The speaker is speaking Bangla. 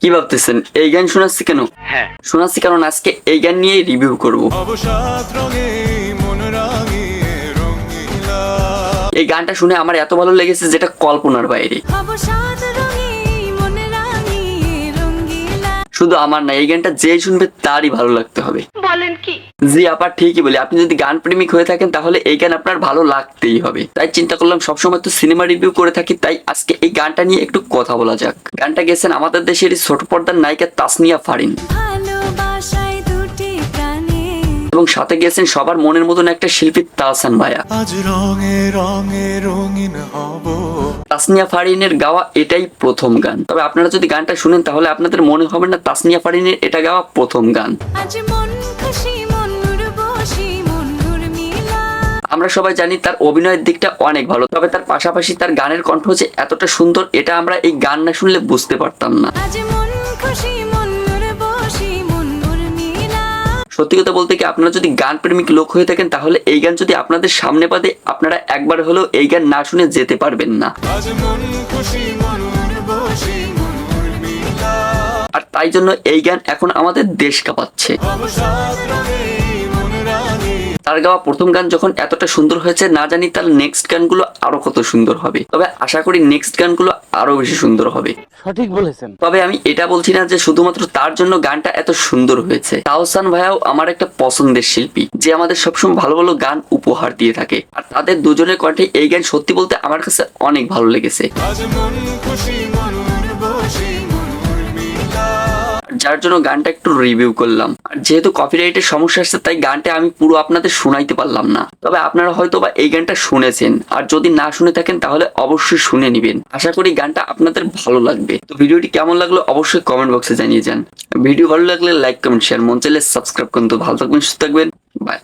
কি ভাবতেছেন? এই গান শোনাচ্ছি কেন? হ্যাঁ। শোনাচ্ছি কারণ আজকে এই গান নিয়ে রিভিউ করব। মন এই গানটা শুনে আমার এত ভালো লেগেছে যেটা কল্পনার বাইরে। শুধু আমার না এই গানটা যে শুনবে তারই ভালো লাগতে হবে। বলেন কি? জি আপা ঠিকই বলি। আপনি যদি গান প্রেমিক হয়ে থাকেন তাহলে এই গান আপনার ভালো লাগতেই হবে। তাই চিন্তা করলাম সবসময় তো সিনেমা রিভিউ করে থাকি তাই আজকে এই গানটা নিয়ে একটু কথা বলা যাক। গানটা গেছেন আমাদের দেশের ছোট পর্দার নায়িকা তাসনিয়া ফারিন। এবং সাথে গেছেন সবার মনের মতন একটা শিল্পী তাহসান ভাইয়া। আজ রঙে রঙে রঙিন হব। তাসনিয়া ফারিনের গাওয়া এটাই প্রথম গান। তবে আপনারা যদি গানটা শুনেন তাহলে আপনাদের মনে হবে না তাসনিয়া ফারিনের এটা গাওয়া প্রথম গান। আমরা সবাই জানি তার অভিনয়ের দিকটা অনেক ভালো তবে তার পাশাপাশি তার গানের কণ্ঠ হচ্ছে এতটা সুন্দর এটা আমরা এই গান না শুনলে বুঝতে পারতাম না। সত্যি কথা বলতে কি আপনারা যদি গান প্রেমিক লোক হয়ে থাকেন তাহলে এই গান যদি আপনাদের সামনে পাতে আপনারা একবার হলেও এই গান না শুনে যেতে পারবেন না। আর তাই জন্য এই গান এখন আমাদের দেশ কাঁপাচ্ছে। তার গাওয়া প্রথম গান যখন এতটা সুন্দর হয়েছে না জানি তার নেক্সট গানগুলো আরও কত সুন্দর হবে। তবে আশা করি নেক্সট গানগুলো আরও বেশি সুন্দর হবে। সঠিক বলেছেন। তবে আমি এটা বলছি না যে শুধুমাত্র তার জন্য গানটা এত সুন্দর হয়েছে। তাহসান ভাইয়াও আমার একটা পছন্দের শিল্পী যে আমাদের সবসময় ভালো ভালো গান উপহার দিয়ে থাকে। আর তাদের দুজনের কণ্ঠে এই গান সত্যি বলতে আমার কাছে অনেক ভালো লেগেছে। আজ মন খুশি মন বসি যার জন্য গানটা একটু রিভিউ করলাম। আর যেহেতু কপিরাইটের সমস্যা আসছে, তাই গানটা আমি পুরো আপনাদের শোনাইতে পারলাম না। তবে আপনারা হয়তো বা এই গানটা শুনেছেন। আর যদি না শুনে থাকেন, তাহলে অবশ্যই শুনে নিবেন। আশা করি গানটা আপনাদের ভালো লাগবে। তো ভিডিওটি কেমন লাগল অবশ্যই কমেন্ট বক্সে জানিয়ে যান। ভিডিও ভালো লাগলে লাইক কমেন্ট শেয়ার মন চাইলে সাবস্ক্রাইব করুন। তো ভালো থাকবেন, সুস্থ থাকবেন। বাই